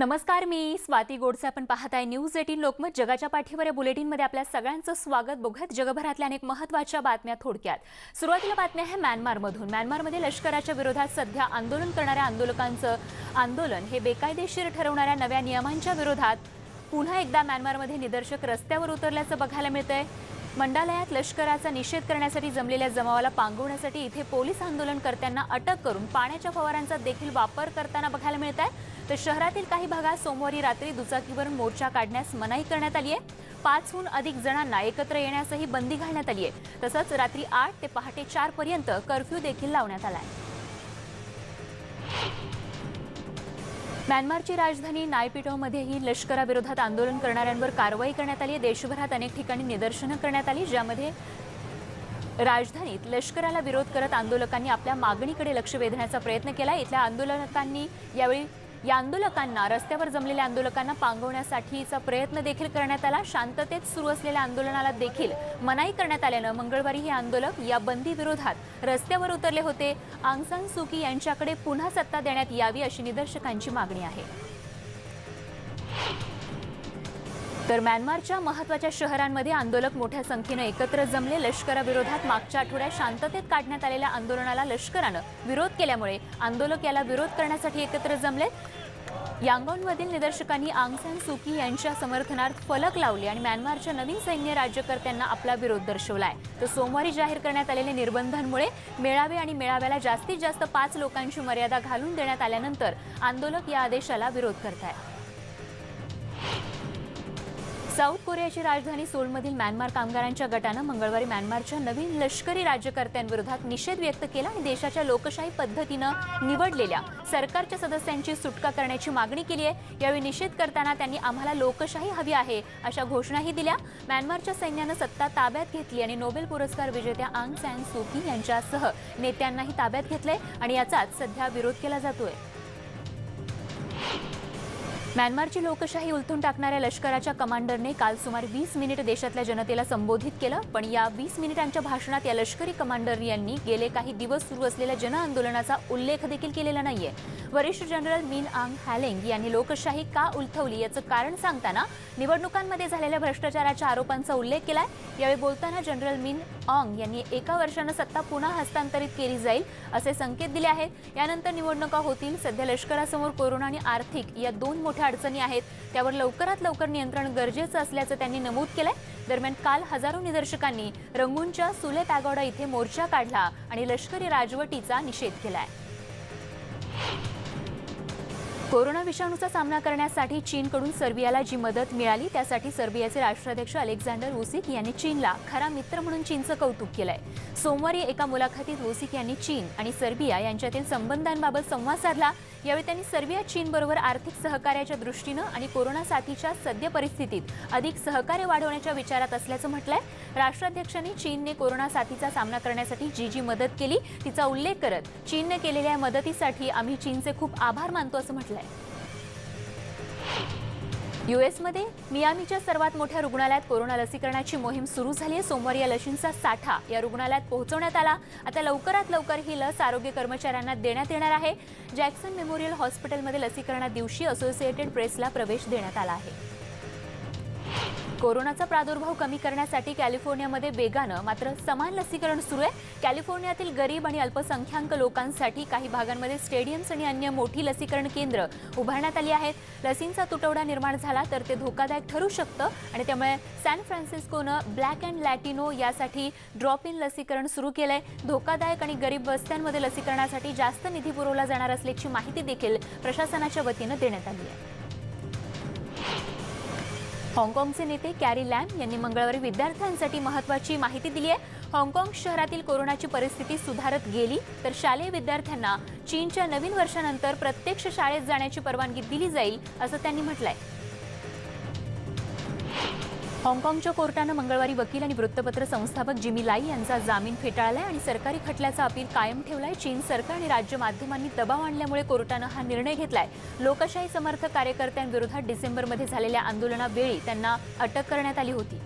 नमस्कार मी स्वाती गोडसे. आपण पाहत आहे न्यूज एटीन लोकमत. जगाच्या पाठीवर या बुलेटिनमध्ये आपल्या सगळ्यांचं स्वागत. बघत जगभरातल्या अनेक महत्त्वाच्या बातम्या थोडक्यात. सुरुवातीला बातम्या आहे म्यानमारमधून. म्यानमारमध्ये लष्कराच्या विरोधात सध्या आंदोलन करणाऱ्या आंदोलकांचं आंदोलन. हे बेकायदेशीर ठरवणाऱ्या नव्या नियमांच्या विरोधात पुन्हा एकदा म्यानमारमध्ये निदर्शक रस्त्यावर उतरल्याचं बघायला मिळतंय. मंडालयात लष्कराचा निषेध करण्यासाठी जमलेल्या जमावाला पांगवण्यासाठी इथे पोलीस आंदोलनकर्त्यांना अटक करून पाण्याच्या फवारांचा देखील वापर करताना बघायला मिळत आहे. तर शहरातील काही भागात सोमवारी रात्री दुचाकीवरून मोर्चा काढण्यास मनाई करण्यात आली आहे. पाचहून अधिक जणांना एकत्र येण्यासही बंदी घालण्यात आली आहे. तसंच रात्री आठ ते पहाटे चारपर्यंत कर्फ्यू देखील लावण्यात आला आहे. म्यानमारची राजधानी नायपिटोमध्येही लष्कराविरोधात आंदोलन करणाऱ्यांवर कारवाई करण्यात आली. आहे देशभरात अनेक ठिकाणी निदर्शनं करण्यात आली ज्यामध्ये राजधानीत लष्कराला विरोध करत आंदोलकांनी आपल्या मागणीकडे लक्ष वेधण्याचा प्रयत्न केला. इथल्या आंदोलकांनी यावेळी या आंदोलकांना रस्त्यावर जमलेल्या आंदोलकांना पांगवण्यासाठीचा प्रयत्न देखील करण्यात आला. शांततेत सुरू असलेल्या आंदोलनाला देखील मनाई करण्यात आल्यानं मंगळवारी हे आंदोलक या बंदी विरोधात रस्त्यावर उतरले होते. आंगसान सुकी यांच्याकडे पुन्हा सत्ता देण्यात यावी अशी निदर्शकांची मागणी आहे. तर म्यानमारच्या महत्त्वाच्या शहरांमध्ये आंदोलक मोठ्या संख्येनं एकत्र जमले. लष्कराविरोधात मागच्या आठवड्यात शांततेत काढण्यात आलेल्या आंदोलनाला लष्करानं विरोध केल्यामुळे आंदोलक याला विरोध करण्यासाठी एकत्र जमले. यांगॉनमधील निदर्शकांनी आंगसान सुकी यांच्या समर्थनार्थ फलक लावले आणि म्यानमारच्या नवीन सैन्य राज्यकर्त्यांना आपला विरोध दर्शवलाय. तर सोमवारी जाहीर करण्यात आलेल्या निर्बंधांमुळे मेळावे आणि मेळाव्याला जास्तीत जास्त पाच लोकांची मर्यादा घालून देण्यात आल्यानंतर आंदोलक या आदेशाला विरोध करतायत. साऊथ कोरियाची राजधानी सोलमधील म्यानमार कामगारांच्या गटानं मंगळवारी म्यानमारच्या नवीन लष्करी राज्यकर्त्यांविरोधात निषेध व्यक्त केला आणि देशाच्या लोकशाही पद्धतीनं निवडलेल्या सरकारच्या सदस्यांची सुटका करण्याची मागणी केली आहे. यावेळी निषेध करताना त्यांनी आम्हाला लोकशाही हवी आहे अशा घोषणाही दिल्या. म्यानमारच्या सैन्यानं सत्ता ताब्यात घेतली आणि नोबेल पुरस्कार विजेत्या आंग सॅन सुकी यांच्यासह नेत्यांनाही ताब्यात घेतलंय आणि याचाच सध्या विरोध केला जातोय. म्यानमारची लोकशाही उलथून टाकणाऱ्या लष्कराच्या कमांडरने काल सुमारे वीस मिनिट देशातल्या जनतेला संबोधित केलं. पण या वीस मिनिटांच्या भाषणात या लष्करी कमांडर यांनी गेले काही दिवस सुरू असलेल्या जनआंदोलनाचा उल्लेख देखील केलेला नाहीये. वरिष्ठ जनरल मिन आंग हॅलेंग यांनी लोकशाही का उलथवली याचं कारण सांगताना निवडणुकांमध्ये झालेल्या भ्रष्टाचाराच्या आरोपांचा उल्लेख केलाय. यावेळी बोलताना जनरल मिन ऑंग यांनी एका वर्षानं सत्ता पुन्हा हस्तांतरित केली जाईल असे संकेत दिले आहेत. यानंतर निवडणुका होतील. सध्या लष्करासमोर कोरोना आणि आर्थिक या दोन मोठ्या अडचणी आहेत. त्यावर लवकरात लवकर नियंत्रण गरजेचं असल्याचं त्यांनी नमूद केलंय. दरम्यान काल हजारो निदर्शकांनी रंगूनच्या सुले पॅगोडा इथे मोर्चा काढला आणि लष्करी राजवटीचा निषेध केलाय. कोरोना विषाणूचा सामना करण्यासाठी चीनकडून सर्बियाला जी मदत मिळाली त्यासाठी सर्बियाचे राष्ट्राध्यक्ष अलेक्झांडर वुसिक यांनी चीनला खरा मित्र म्हणून चीनचं कौतुक केलंय. सोमवारी एका मुलाखतीत वुसिक यांनी चीन आणि सर्बिया यांच्यातील संबंधांबाबत संवाद साधला. यावेळी त्यांनी सर्बिया चीनबरोबर आर्थिक सहकार्याच्या दृष्टीनं आणि कोरोना साथीच्या सद्य परिस्थितीत अधिक सहकार्य वाढवण्याच्या विचारात असल्याचं म्हटलंय. राष्ट्राध्यक्षांनी चीनने कोरोना साथीचा सामना करण्यासाठी जी जी मदत केली तिचा उल्लेख करत चीनने केलेल्या मदतीसाठी आम्ही चीनचे खूप आभार मानतो असं म्हटलंय. युएसमध्ये मियामीच्या सर्वात मोठ्या रुग्णालयात कोरोना लसीकरणाची मोहीम सुरू झाली आहे. सोमवारी या लशींचा साठा या रुग्णालयात पोहोचवण्यात आला. आता लवकरात लवकर ही लस आरोग्य कर्मचाऱ्यांना देण्यात येणार आहे. जॅक्सन मेमोरियल हॉस्पिटलमध्ये लसीकरणा दिवशी असोसिएटेड प्रेसला प्रवेश देण्यात आला आहे. कोरोनाचा प्रादुर्भाव कमी करण्यासाठी कॅलिफोर्नियामध्ये वेगानं मात्र समान लसीकरण सुरू आहे. कॅलिफोर्नियातील गरीब आणि अल्पसंख्याक लोकांसाठी काही भागांमध्ये स्टेडियम्स आणि अन्य मोठी लसीकरण केंद्र उभारण्यात आली आहेत. लसींचा तुटवडा निर्माण झाला तर ते धोकादायक ठरू शकतं आणि त्यामुळे सॅन फ्रान्सिस्कोनं ब्लॅक अँड लॅटिनो यासाठी ड्रॉप इन लसीकरण सुरू केलं आहे धोकादायक आणि गरीब वस्त्यांमध्ये लसीकरणासाठी जास्त निधी पुरवला जाणार असल्याची माहिती देखील प्रशासनाच्या वतीनं देण्यात आली आहे. हाँगकाँगचे नेते कॅरी लॅम यांनी मंगळवारी विद्यार्थ्यांसाठी महत्वाची माहिती दिली आहे. हाँगकाँग शहरातील कोरोनाची परिस्थिती सुधारत गेली तर शालेय विद्यार्थ्यांना चीनच्या नवीन वर्षानंतर प्रत्यक्ष शाळेत जाण्याची परवानगी दिली जाईल असं त्यांनी म्हटलंय. हाँगकाँगच्या कोर्टानं मंगळवारी वकील आणि वृत्तपत्र संस्थापक जिमी लाई यांचा जामीन फेटाळलाय आणि सरकारी खटल्याचा अपील कायम ठेवलाय. चीन सरकार आणि राज्य माध्यमांनी दबाव आणल्यामुळे कोर्टानं हा निर्णय घेतलाय. लोकशाही समर्थक कार्यकर्त्यांविरोधात डिसेंबरमध्ये झालेल्या आंदोलनावेळी त्यांना अटक करण्यात आली होती.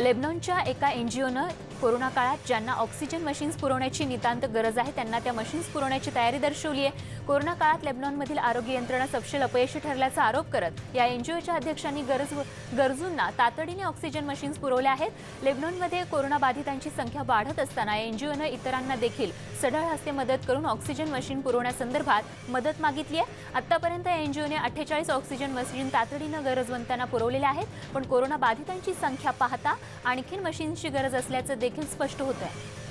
लेबनॉनच्या एका एनजीओनं कोरोना काळात ज्यांना ऑक्सिजन मशीन्स पुरवण्याची नितांत गरज आहे त्यांना त्या मशीन्स पुरवण्याची तयारी दर्शवली आहे. कोरोना काळात लेबनॉनमधील आरोग्य यंत्रणा सपशेल अपयशी ठरल्याचा आरोप करत या एनजीओच्या अध्यक्षांनी गरज गरजूंना तातडीने ऑक्सिजन मशीन्स पुरवल्या आहेत. लेबनॉनमध्ये कोरोनाबाधितांची संख्या वाढत असताना या एनजीओनं इतरांना देखील सढळ हस्ते मदत करून ऑक्सिजन मशीन पुरवण्यासंदर्भात मदत मागितली आहे. आतापर्यंत या एनजीओने अठ्ठेचाळीस ऑक्सिजन मशीन तातडीनं गरजवंतांना पुरवलेल्या आहेत पण कोरोनाबाधितांची संख्या पाहता आणखीन मशीन्सची गरज असल्याचं देखील स्पष्ट होत आहे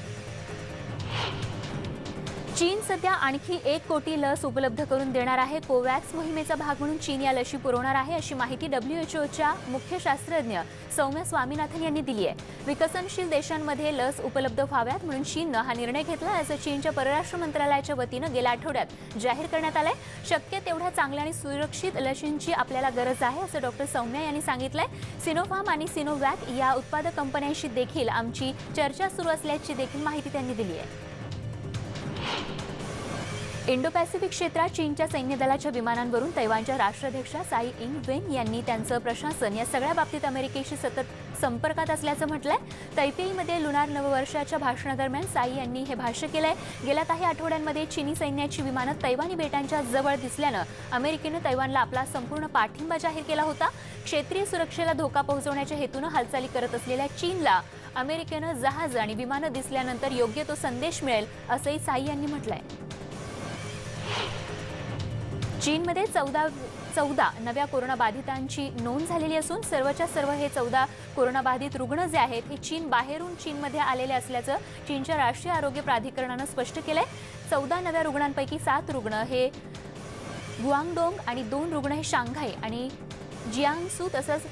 चीन सध्या आणखी एक कोटी लस उपलब्ध करून देणार आहे. कोवॅक्स मोहिमेचा भाग म्हणून चीन या लशी पुरवणार आहे अशी माहिती डब्ल्यू एच ओच्या मुख्य शास्त्रज्ञ सौम्य स्वामीनाथन यांनी दिली आहे. विकसनशील देशांमध्ये लस उपलब्ध व्हाव्यात म्हणून चीननं हा निर्णय घेतला असं चीनच्या परराष्ट्र मंत्रालयाच्या वतीनं गेल्या आठवड्यात जाहीर करण्यात आलंय. शक्य तेवढ्या चांगल्या आणि सुरक्षित लशींची आपल्याला गरज आहे असं डॉक्टर सौम्या यांनी सांगितलंय. सिनोफार्म आणि सिनोवॅक या उत्पादक कंपन्यांशी देखील आमची चर्चा सुरू असल्याची देखील माहिती त्यांनी दिली आहे. इंडो पॅसिफिक क्षेत्रात चीनच्या सैन्य दलाच्या विमानांवरून तैवानच्या राष्ट्राध्यक्षा साई इंग वेन यांनी त्यांचं प्रशासन या सगळ्या बाबतीत अमेरिकेशी सतत संपर्कात असल्याचं म्हटलंय. तैपेईमध्ये लुनार नववर्षाच्या भाषणादरम्यान साई यांनी हे भाष्य केलंय. गेल्या काही आठवड्यांमध्ये चीनी सैन्याची विमानं तैवानी बेटांच्या जवळ दिसल्यानं अमेरिकेनं तैवानला आपला संपूर्ण पाठिंबा जाहीर केला होता. क्षेत्रीय सुरक्षेला धोका पोहोचवण्याच्या हेतूनं हालचाली करत असलेल्या चीनला अमेरिकेनं जहाज आणि विमानं दिसल्यानंतर योग्य तो संदेश मिळेल असंही साई यांनी म्हटलंय. चीनमध्ये चौदा चौदा नव्या कोरोनाबाधितांची नोंद झालेली असून सर्वच्या सर्व हे चौदा कोरोनाबाधित रुग्ण जे आहेत हे चीन बाहेरून चीनमध्ये आलेले असल्याचं चीनच्या राष्ट्रीय आरोग्य प्राधिकरणानं स्पष्ट केलं आहे चौदा नव्या रुग्णांपैकी सात रुग्ण हे गुआंगडोंग आणि दोन रुग्ण हे शांघाय आणि जियांगसू तसंच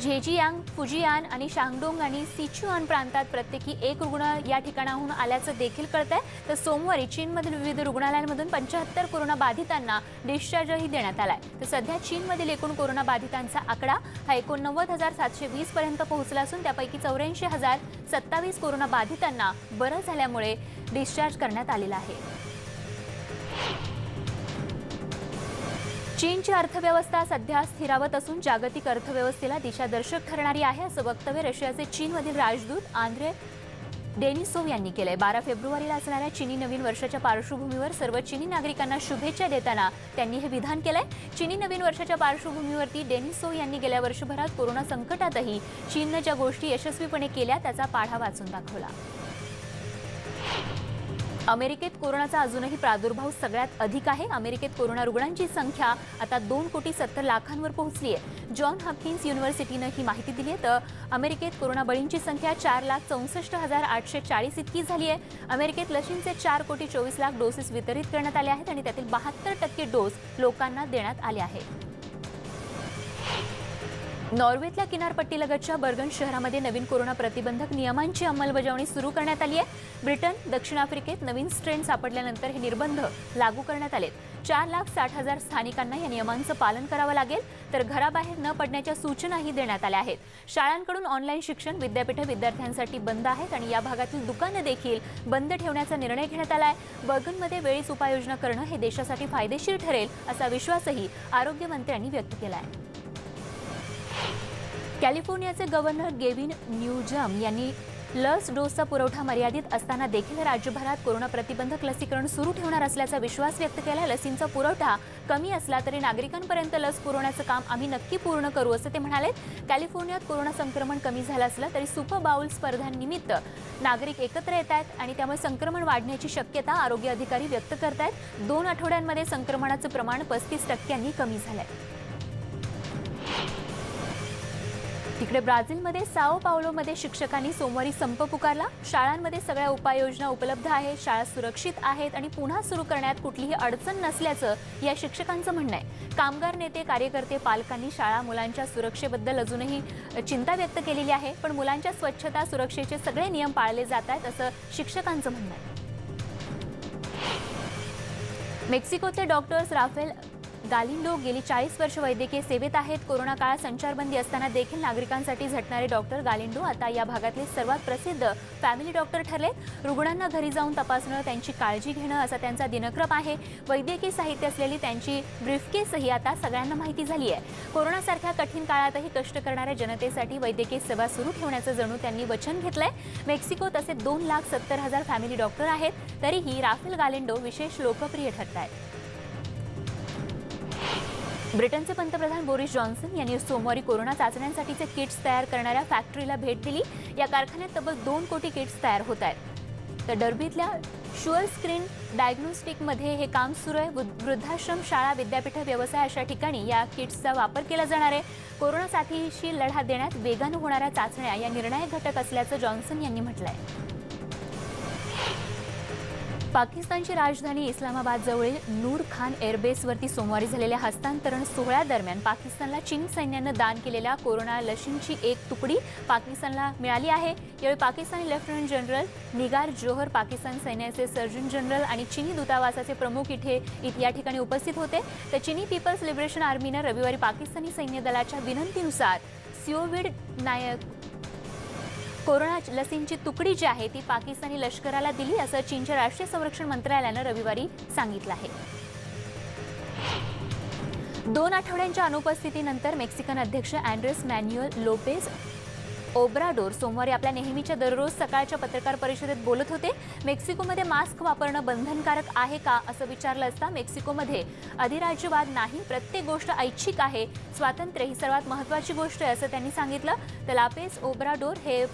झेजियांग फुजियान आणि शांगडोंग आणि सिचुआन प्रांतात प्रत्येकी एक रुग्ण या ठिकाणाहून आल्याचं देखील कळत आहे तर सोमवारी चीनमधील विविध रुग्णालयांमधून पंच्याहत्तर कोरोना बाधितांना डिस्चार्जही देण्यात आलाय. तर सध्या चीनमधील एकूण कोरोना बाधितांचा आकडा हा एकोणनव्वद हजार सातशे वीस पर्यंत पोहोचला असून त्यापैकी चौऱ्याऐंशी हजार सत्तावीस कोरोना बाधितांना बरं झाल्यामुळे डिस्चार्ज करण्यात आलेला आहे. चीनची अर्थव्यवस्था सध्या स्थिरावत असून जागतिक अर्थव्यवस्थेला दिशादर्शक ठरणारी आहे असं वक्तव्य रशियाचे चीनमधील राजदूत आंद्रे डेनिसोव यांनी केलंय. बारा फेब्रुवारीला असणाऱ्या चिनी नवीन वर्षाच्या पार्श्वभूमीवर सर्व चिनी नागरिकांना शुभेच्छा देताना त्यांनी हे विधान केलंय. चिनी नवीन वर्षाच्या पार्श्वभूमीवरती डेनिसोव यांनी गेल्या वर्षभरात कोरोना संकटातही चीननं ज्या गोष्टी यशस्वीपणे केल्या त्याचा पाढा वाचून दाखवला. अमेरिकेत कोरोनाचा अजूनही प्रादुर्भाव सगळ्यात अधिक आहे. अमेरिकेत कोरोना रुग्णांची संख्या आता दोन कोटी सत्तर लाखांवर पोहोचली आहे. जॉन हॉपकिन्स युनिव्हर्सिटीनं ही माहिती दिली आहे. तर अमेरिकेत कोरोना बळींची संख्या चार लाख चौसष्ट हजार आठशे चाळीस इतकी झाली आहे. अमेरिकेत लशींचे चार कोटी चोवीस लाख डोसेस वितरित करण्यात आले आहेत आणि त्यातील बहात्तर टक्के डोस लोकांना देण्यात आले आहेत. नॉर्वेतल्या किनारपट्टीलगतच्या बर्गन शहरामध्ये नवीन कोरोना प्रतिबंधक नियमांची अंमलबजावणी सुरू करण्यात आली आहे. ब्रिटन दक्षिण आफ्रिकेत नवीन स्ट्रेन सापडल्यानंतर हे निर्बंध लागू करण्यात आले चार लाख साठ हजार स्थानिकांना या नियमांचं पालन करावं लागेल तर घराबाहेर न पडण्याच्या सूचनाही देण्यात आल्या आहेत. शाळांकडून ऑनलाईन शिक्षण विद्यापीठ विद्यार्थ्यांसाठी बंद आहेत आणि या भागातील दुकानं देखील बंद ठेवण्याचा निर्णय घेण्यात आला आहे. बर्गनमध्ये वेळीच उपाययोजना करणं हे देशासाठी फायदेशीर ठरेल असा विश्वासही आरोग्यमंत्र्यांनी व्यक्त केला आहे. कॅलिफोर्नियाचे गव्हर्नर गेविन न्यूजम यांनी लस डोसचा पुरवठा मर्यादित असताना देखील राज्यभरात कोरोना प्रतिबंधक लसीकरण सुरू ठेवणार असल्याचा विश्वास व्यक्त केला. लसींचा पुरवठा कमी असला तरी नागरिकांपर्यंत लस पुरवण्याचं काम आम्ही नक्की पूर्ण करू असं ते म्हणाले. कॅलिफोर्नियात कोरोना संक्रमण कमी झालं असलं तरी सुपर बाउल स्पर्धांनिमित्त नागरिक एकत्र येत आहेत आणि त्यामुळे संक्रमण वाढण्याची शक्यता आरोग्य अधिकारी व्यक्त करत आहेत. दोन आठवड्यांमध्ये संक्रमणाचं प्रमाण पस्तीस टक्क्यांनी कमी झालं आहे तिकडे ब्राझीलमध्ये साओ पावलोमध्ये शिक्षकांनी सोमवारी संप पुकारला. शाळांमध्ये सगळ्या उपाययोजना उपलब्ध आहेत शाळा सुरक्षित आहेत आणि पुन्हा सुरू करण्यात कुठलीही अडचण नसल्याचं या शिक्षकांचं म्हणणं आहे. कामगार नेते कार्यकर्ते पालकांनी शाळा मुलांच्या सुरक्षेबद्दल अजूनही चिंता व्यक्त केलेली आहे पण मुलांच्या स्वच्छता सुरक्षेचे सगळे नियम पाळले जात आहेत असं शिक्षकांचं म्हणणं आहे. मेक्सिकोचे डॉक्टर्स राफेल गालिंडो गेली चाळीस वर्ष वैद्यकीय सेवेत आहेत. कोरोना काळात संचारबंदी असताना देखील नागरिकांसाठी झटणारे डॉक्टर गालिंडो आता या भागातले सर्वात प्रसिद्ध फॅमिली डॉक्टर ठरले रुग्णांना घरी जाऊन तपासणं त्यांची काळजी घेणं असा त्यांचा दिनक्रम आहे. वैद्यकीय साहित्य असलेली त्यांची ब्रीफकेसही आता सगळ्यांना माहिती झाली आहे. कोरोनासारख्या कठीण काळातही कष्ट करणाऱ्या जनतेसाठी वैद्यकीय सेवा सुरू ठेवण्याचं जणू त्यांनी वचन घेतलंय. मेक्सिको तसे दोन लाख सत्तर हजार फॅमिली डॉक्टर आहेत. तरीही राफेल गालिंडो विशेष लोकप्रिय ठरत आहेत ब्रिटनचे पंतप्रधान बोरिस जॉन्सन यांनी सोमवारी कोरोना चाचण्यांसाठीचे किट्स तयार करणाऱ्या फॅक्टरीला भेट दिली. या कारखान्यात तब्बल दोन कोटी किट्स तयार होत आहेत. तर डर्बीतल्या शुअर स्क्रीन डायग्नोस्टिकमध्ये हे काम सुरू आहे. वृद्धाश्रम शाळा विद्यापीठ व्यवसाय अशा ठिकाणी या किट्सचा वापर केला जाणार आहे. कोरोना साथीशी लढा देण्यात वेगानं होणाऱ्या चाचण्या या निर्णायक घटक असल्याचं जॉन्सन यांनी म्हटलं आहे पाकिस्तानची राजधानी इस्लामाबादजवळील नूर खान एअरबेसवरती सोमवारी झालेल्या हस्तांतरण सोहळ्यादरम्यान पाकिस्तानला चीन सैन्यानं दान केलेल्या कोरोना लशींची एक तुकडी पाकिस्तानला मिळाली आहे. यावेळी पाकिस्तानी लेफ्टनंट जनरल निगार जोहर पाकिस्तान सैन्याचे सर्जन जनरल आणि चिनी दूतावासाचे प्रमुख इथे या ठिकाणी उपस्थित होते. तर चिनी पीपल्स लिबरेशन आर्मीनं रविवारी पाकिस्तानी सैन्य दलाच्या विनंतीनुसार सिओविड नायक कोरोना लसींची तुकडी जी आहे ती पाकिस्तानी लष्कराला दिली असं चीनच्या राष्ट्रीय संरक्षण मंत्रालयानं रविवारी सांगितलं आहे. दोन आठवड्यांच्या अनुपस्थितीनंतर मेक्सिकन अध्यक्ष अँड्रेस मॅन्युअल लोपेज ओब्राडोर सोमवारी आपल्या नेहमीच्या दररोज सकाळच्या पत्रकार परिषदेत बोलत होते. मेक्सिकोमध्ये मास्क वापरणं बंधनकारक आहे का असं विचारलं असता मेक्सिकोमध्ये अधिराज्यवाद नाही प्रत्येक गोष्ट ऐच्छिक आहे स्वातंत्र्य ही सर्वात महत्त्वाची गोष्ट आहे असं त्यांनी सांगितलं. तर लापेस ओब्राडोर हे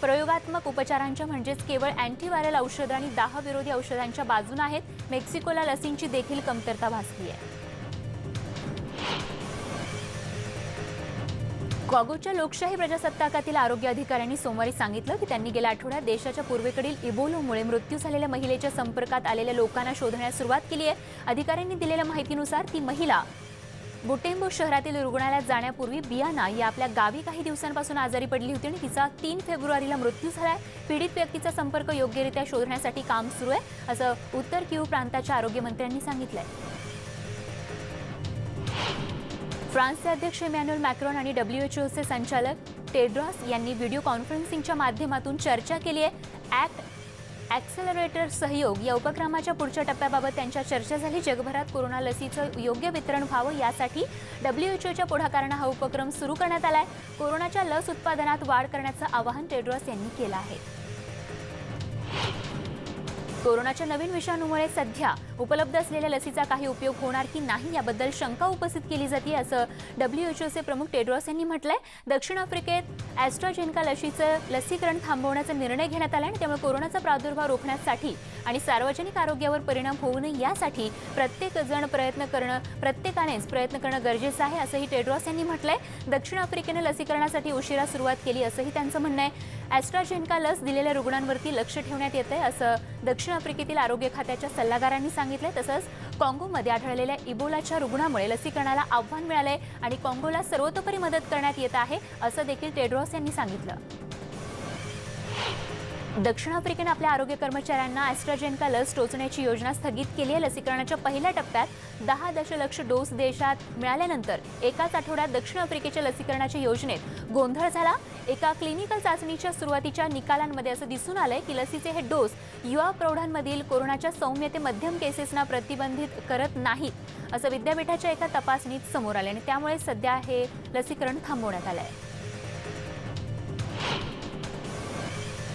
प्रयोगात्मक उपचारांच्या म्हणजेच केवळ अँटीव्हायरल औषधं आणि दाह विरोधी औषधांच्या बाजून आहेत. मेक्सिकोला लसींची देखील कमतरता भासली आहे. कॉगोच्या लोकशाही प्रजासत्ताकातील आरोग्य अधिकाऱ्यांनी सोमवारी सांगितलं की त्यांनी गेल्या आठवड्यात देशाच्या पूर्वेकडील इबोलोमुळे मृत्यू झालेल्या महिलेच्या संपर्कात आलेल्या लोकांना शोधण्यास सुरुवात केली आहे. अधिकाऱ्यांनी दिलेल्या माहितीनुसार ती महिला बुटेंबो शहरातील रुग्णालयात जाण्यापूर्वी बियाना या आपल्या गावी काही दिवसांपासून आजारी पडली होती आणि तिचा तीन फेब्रुवारीला मृत्यू झालाय. पीडित व्यक्तीचा संपर्क योग्यरित्या शोधण्यासाठी काम सुरू आहे असं उत्तर किव प्रांताच्या आरोग्यमंत्र्यांनी सांगितलं आहे फ्रान्सचे अध्यक्ष इमॅन्युअल मॅक्रॉन आणि डब्ल्यूएचओचे संचालक टेड्रॉस यांनी व्हिडिओ कॉन्फरन्सिंगच्या माध्यमातून चर्चा केली आहे. ॲक्ट ॲक्सेलरेटर सहयोग या उपक्रमाच्या पुढच्या टप्प्याबाबत त्यांच्या चर्चा झाली. जगभरात कोरोना लसीचं योग्य वितरण व्हावं यासाठी डब्ल्यूएचओच्या पुढाकारानं हा उपक्रम सुरू करण्यात आला आहे कोरोनाच्या लस उत्पादनात वाढ करण्याचं आवाहन टेड्रॉस यांनी केलं आहे. कोरोनाच्या नवीन विषाणूमुळे सध्या उपलब्ध असलेल्या लसीचा काही उपयोग होणार की नाही याबद्दल शंका उपस्थित केली जाते असं डब्ल्यूएचओचे प्रमुख टेड्रॉस यांनी म्हटलंय. दक्षिण आफ्रिकेत ॲस्ट्राजेनका लशीचं लसीकरण थांबवण्याचा निर्णय घेण्यात आला आणि त्यामुळे कोरोनाचा प्रादुर्भाव रोखण्यासाठी आणि सार्वजनिक आरोग्यावर परिणाम होऊ नये यासाठी प्रत्येकजण प्रयत्न करणं प्रत्येकानेच प्रयत्न करणं गरजेचं आहे असंही टेड्रॉस यांनी म्हटलंय. दक्षिण आफ्रिकेनं लसीकरणासाठी उशिरा सुरुवात केली असंही त्यांचं म्हणणं आहे. ॲस्ट्राजेनका लस दिलेल्या रुग्णांवरती लक्ष ठेवण्यात येत आहे असं दक्षिण आफ्रिकेतील आरोग्य खात्याच्या सल्लागारांनी सांगितलंय. तसंच काँगोमध्ये आढळलेल्या इबोलाच्या रुग्णामुळे लसीकरणाला आव्हान मिळालंय आणि काँगोला सर्वतोपरी मदत करण्यात येत आहे असं देखील टेड्रॉस यांनी सांगितलं. दक्षिण आफ्रिकेनं आपल्या आरोग्य कर्मचाऱ्यांना ॲस्ट्राजेनका लस टोचण्याची योजना स्थगित केली आहे. लसीकरणाच्या पहिल्या टप्प्यात दहा दशलक्ष डोस देशात मिळाल्यानंतर एकाच आठवड्यात दक्षिण आफ्रिकेच्या लसीकरणाच्या योजनेत गोंधळ झाला. एका क्लिनिकल चाचणीच्या सुरुवातीच्या निकालांमध्ये असं दिसून आलंय की लसीचे हे डोस युवा प्रौढांमधील कोरोनाच्या सौम्य ते मध्यम केसेसना प्रतिबंधित करत नाहीत असं विद्यापीठाच्या एका तपासणीत समोर आले आणि त्यामुळे सध्या हे लसीकरण थांबवण्यात आलं आहे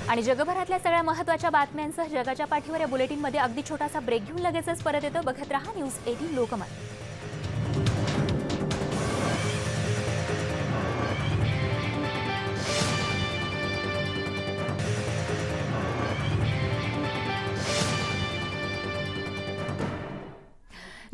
आणि जगभरातल्या सगळ्या महत्त्वाच्या बातम्यांसह जगाच्या पाठीवर या बुलेटिनमध्ये अगदी छोटासा ब्रेक घेऊन लगेचच परत येतो. बघत रहा न्यूज एटीन लोकमत.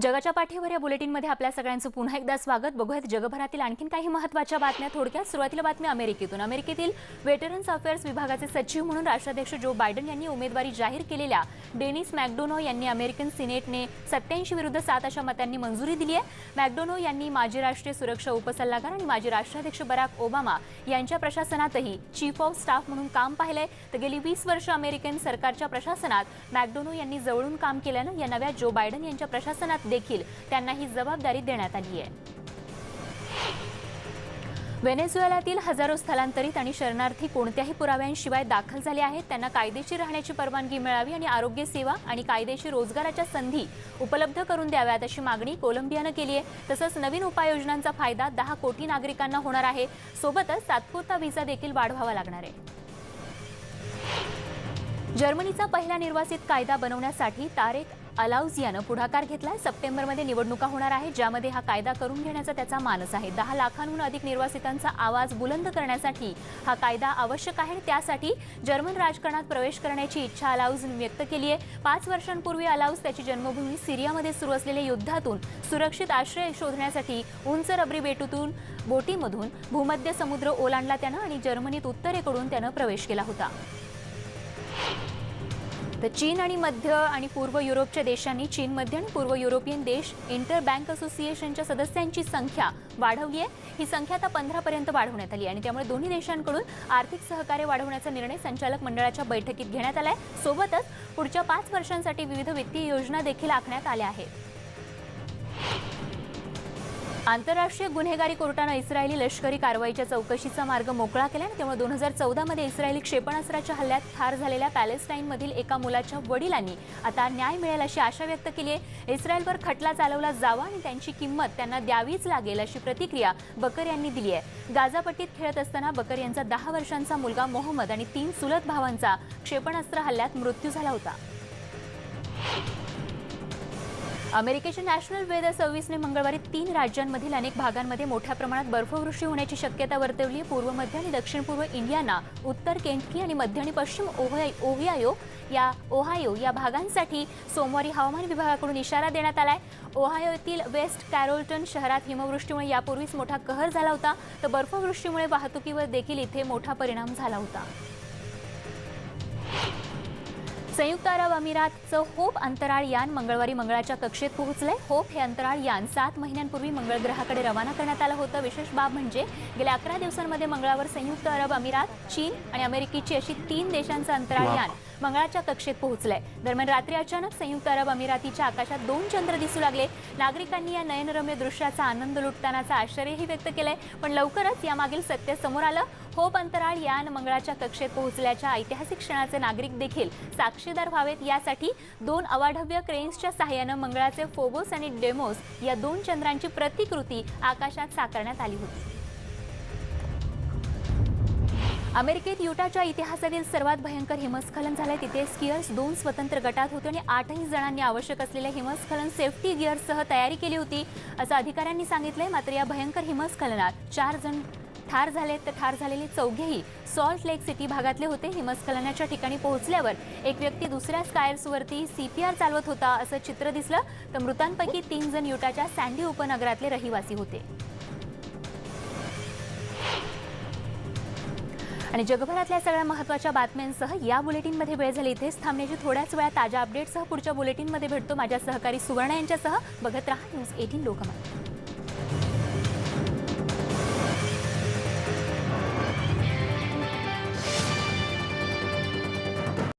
जगाच्या पाठीवर या बुलेटिनमध्ये आपल्या सगळ्यांचं पुन्हा एकदा स्वागत. बघूयात जगभरातील आणखीन काही महत्त्वाच्या बातम्या. थोडक्यात सुरुवातीला बातमी अमेरिकेतून. अमेरिकेतील वेटरन्स अफेअर्स विभागाचे सचिव म्हणून राष्ट्राध्यक्ष जो बायडन यांनी उमेदवारी जाहीर केलेल्या डेनिस मॅकडोनो यांनी अमेरिकन सिनेटने सत्याऐंशी विरुद्ध सात अशा मतांनी मंजुरी दिली आहे. मॅकडोनो यांनी माजी राष्ट्रीय सुरक्षा उपसल्लागार आणि माजी राष्ट्राध्यक्ष बराक ओबामा यांच्या प्रशासनातही चीफ ऑफ स्टाफ म्हणून काम पाहिलंय. तर गेली वीस वर्ष अमेरिकन सरकारच्या प्रशासनात मॅकडोनो यांनी जवळून काम केल्यानं या नव्या जो बायडन यांच्या प्रशासनात देखील त्यांना ही जबाबदारी देण्यात आली आहे. व्हेनेझुएलातील हजारो स्थलांतरित आणि शरणार्थी कोणत्याही पुराव्यांशिवाय दाखल झाले आहेत. त्यांना कायदेशीर राहण्याची परवानगी मिळावी आणि आरोग्य सेवा आणि कायदेशीर रोजगाराच्या संधी उपलब्ध करून द्याव्यात अशी मागणी कोलंबियानं केली आहे. तसंच नवीन उपाययोजनांचा फायदा दहा कोटी नागरिकांना होणार आहे. सोबतच तात्पुरता व्हिसा देखील वाढवावा लागणार आहे. जर्मनीचा पहिला निर्वासित कायदा बनवण्यासाठी तारेक अलाउझियानं पुढाकार घेतलाय सप्टेंबरमध्ये निवडणुका होणार आहेत ज्यामध्ये हा कायदा करून घेण्याचा त्याचा मानस आहे. दहा लाखांहून अधिक निर्वासितांचा आवाज बुलंद करण्यासाठी हा कायदा आवश्यक आहे. त्यासाठी जर्मन राजकारणात प्रवेश करण्याची इच्छा अलाउझनं व्यक्त केली आहे. पाच वर्षांपूर्वी अलाउज त्याची जन्मभूमी सिरियामध्ये सुरू असलेल्या युद्धातून सुरक्षित आश्रय शोधण्यासाठी उंच रबरी बेटूतून बोटीमधून भूमध्य समुद्र ओलांडला त्यानं आणि जर्मनीत उत्तरेकडून त्यानं प्रवेश केला होता. तर चीन आणि मध्य आणि पूर्व युरोपच्या देशांनी चीनमध्ये आणि पूर्व युरोपियन देश इंटर बँक असोसिएशनच्या सदस्यांची संख्या वाढवली आहे. ही संख्या आता पंधरापर्यंत वाढवण्यात आली आहे आणि त्यामुळे दोन्ही देशांकडून आर्थिक सहकार्य वाढवण्याचा निर्णय संचालक मंडळाच्या बैठकीत घेण्यात आला आहे. सोबतच पुढच्या पाच वर्षांसाठी विविध वित्तीय योजना देखील आखण्यात आल्या आहेत. आंतरराष्ट्रीय गुन्हेगारी कोर्टानं इस्रायली लष्करी कारवाईच्या चौकशीचा मार्ग मोकळा केला आणि त्यामुळे दोन हजार चौदामध्ये इस्रायली क्षेपणास्त्राच्या हल्ल्यात ठार झालेल्या पॅलेस्टाईनमधील एका मुलाच्या वडिलांनी आता न्याय मिळेल अशी आशा व्यक्त केली आहे. इस्रायलवर खटला चालवला जावा आणि त्यांची किंमत त्यांना द्यावीच लागेल अशी प्रतिक्रिया बकर यांनी दिली आहे. गाजापट्टीत खेळत असताना बकर यांचा दहा वर्षांचा मुलगा मोहम्मद आणि तीन चुलत भावांचा क्षेपणास्त्र हल्ल्यात मृत्यू झाला होता. अमेरिकेच्या नॅशनल वेदर सर्व्हिसने मंगळवारी तीन राज्यांमधील अनेक भागांमध्ये मोठ्या प्रमाणात बर्फवृष्टी होण्याची शक्यता वर्तवली. पूर्व मध्य आणि दक्षिण पूर्व इंडियाना उत्तर केंटकी आणि मध्य आणि पश्चिम ओहाय ओहियायो या ओहायो या भागांसाठी सोमवारी हवामान विभागाकडून इशारा देण्यात आलाय. ओहायो येथील वेस्ट कॅरोल्टन शहरात हिमवृष्टीमुळे यापूर्वीच मोठा कहर झाला होता. तर बर्फवृष्टीमुळे वाहतुकीवर देखील इथे मोठा परिणाम झाला होता. संयुक्त अरब अमिरातचं होप अंतराळ यान मंगळवारी मंगळाच्या कक्षेत पोहोचलंय. होप हे अंतराळ यान सात महिन्यांपूर्वी मंगळ ग्रहाकडे रवाना करण्यात आलं होतं. विशेष बाब म्हणजे गेल्या अकरा दिवसांमध्ये मंगळावर संयुक्त अरब अमिरात चीन आणि अमेरिकेची अशी तीन देशांचं अंतराळ यान मंगळाच्या कक्षेत पोहोचलंय दरम्यान रात्री अचानक संयुक्त अरब अमिरातीच्या आकाशात दोन चंद्र दिसू लागले. नागरिकांनी या नयनरम्य दृश्याचा आनंद लुटतानाचा आश्चर्यही व्यक्त केलंय पण लवकरच यामागील सत्य समोर आलं. होप अंतराळ यान मंगळाच्या कक्षेत पोहोचल्याच्या ऐतिहासिक क्षणाचे नागरिक देखील साक्षीदार व्हावेत यासाठी दोन अवाढव्य क्रेन्सच्या सहाय्यानं मंगळाचे फोबोस आणि डेमोस या दोन चंद्रांची प्रतिकृती आकाशात साकारण्यात आली होती. अमेरिकेत युटाच्या इतिहासातील सर्वात भयंकर हिमस्खलन झालंय. तिथे स्किअर्स दोन स्वतंत्र गटात होते आणि आठही जणांनी आवश्यक असलेल्या हिमस्खलन सेफ्टी गिअर्ससह तयारी केली होती असं अधिकाऱ्यांनी सांगितलंय. मात्र या भयंकर हिमस्खलनात चार जण ठार झाले तर ठार झालेले चौघेही सॉल्ट लेक सिटी भागातले होते. हिमस्खलनाच्या ठिकाणी पोहोचल्यावर एक व्यक्ती दुसऱ्या स्कायर्सवरती सी पी आर चालवत होता असं चित्र दिसलं. तर मृतांपैकी तीन जण युटाच्या सँडी उपनगरातले रहिवासी होते. आणि जगभरातल्या सगळ्या महत्त्वाच्या बातम्यांसह या बुलेटिनमध्ये वेळ झाली. इथेच थांबण्याची थोड्याच वेळा ताज्या अपडेटसह पुढच्या बुलेटिनमध्ये भेटतो. माझ्या सहकारी सुवर्णा यांच्यासह बघत राहा न्यूज एटीन लोकमत.